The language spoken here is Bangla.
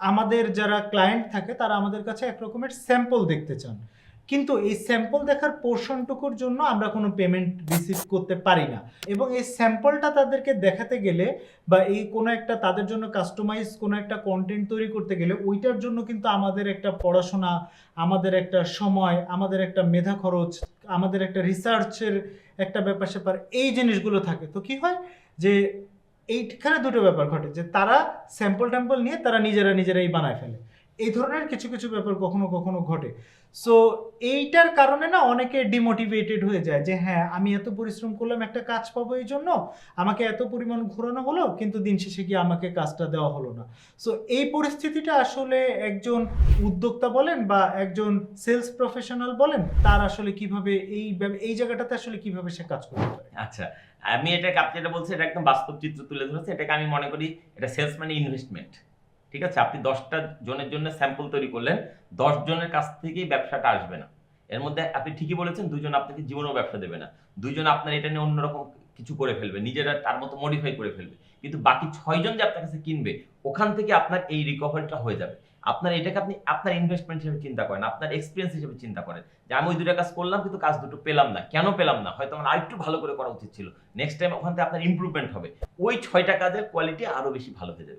আমাদের যারা ক্লায়েন্ট থাকে, তারা আমাদের কাছে এক রকমের স্যাম্পল দেখতে চান। কিন্তু এই স্যাম্পল দেখার পোর্শনটুকুর জন্য আমরা কোনো পেমেন্ট রিসিভ করতে পারি না। এবং এই স্যাম্পলটা তাদেরকে দেখাতে গেলে বা এই কোনো একটা তাদের জন্য কাস্টমাইজ কোনো একটা কন্টেন্ট তৈরি করতে গেলে, ওইটার জন্য কিন্তু আমাদের একটা পড়াশোনা, আমাদের একটা সময়, আমাদের একটা মেধা খরচ, আমাদের একটা রিসার্চের একটা ব্যাপার স্যাপার এই জিনিসগুলো থাকে। তো কি হয় যে এইখানে দুটো ব্যাপার ঘটে যে তারা স্যাম্পল ট্যাম্পল নিয়ে তারা নিজেরা নিজেরাই বানায় ফেলে। এই ধরনের কিছু কিছু ব্যাপার কখনো কখনো ঘটে। সো এইটার কারণে না অনেকে ডিমোটিভেটেড হয়ে যায় যে হ্যাঁ আমি এত পরিশ্রম করলাম, একটা কাজ পাবো এই জন্য। আমাকে এত পরিমাণ ঘোরানো হলো, কিন্তু দিন শেষে গিয়ে আমাকে কাজটা দেওয়া হলো না। সো এই পরিস্থিতিটা আসলে একজন উদ্যোক্তা বলেন বা একজন সেলস প্রফেশনাল বলেন, তার আসলে কীভাবে এই এই জায়গাটাতে আসলে কীভাবে সে কাজ করতে পারে? আচ্ছা আমি এটাকে, আপনি যেটা বলছেন, এটা একদম বাস্তব চিত্র তুলে ধরেছে। এটাকে আমি মনে করি এটা সেলস মানে ইনভেস্টমেন্ট ঠিক আছে? আপনি দশটা জনের জন্য স্যাম্পল তৈরি করলেন, দশ জনের কাছ থেকেই ব্যবসাটা আসবে না। এর মধ্যে আপনি ঠিকই বলেছেন, দুজন আপনাকে জীবনেও ব্যবসা দেবে না। দুজন আপনার এটা নিয়ে অন্যরকম কিছু করে ফেলবে, নিজেরা তার মতো মডিফাই করে ফেলবে। কিন্তু বাকি ছয়জন যে আপনার কাছে কিনবে, ওখান থেকে আপনার এই রিকভারিটা হয়ে যাবে। আপনার এটাকে আপনি, আপনার ইনভেস্টমেন্ট হিসেবে চিন্তা করেন, আপনার এক্সপিরিয়েন্স হিসেবে চিন্তা করেন যে আমি ওই দুটা কাজ করলাম, কিন্তু কাজ দুটো পেলাম না। কেন পেলাম না? হয়তো আমার আরেকটু ভালো করে করা উচিত ছিল। নেক্সট টাইম ওখান থেকে আপনার ইমপ্রুভমেন্ট হবে। ওই ছয়টা কাজের কোয়ালিটি আরও বেশি ভালো হয়ে যাবে।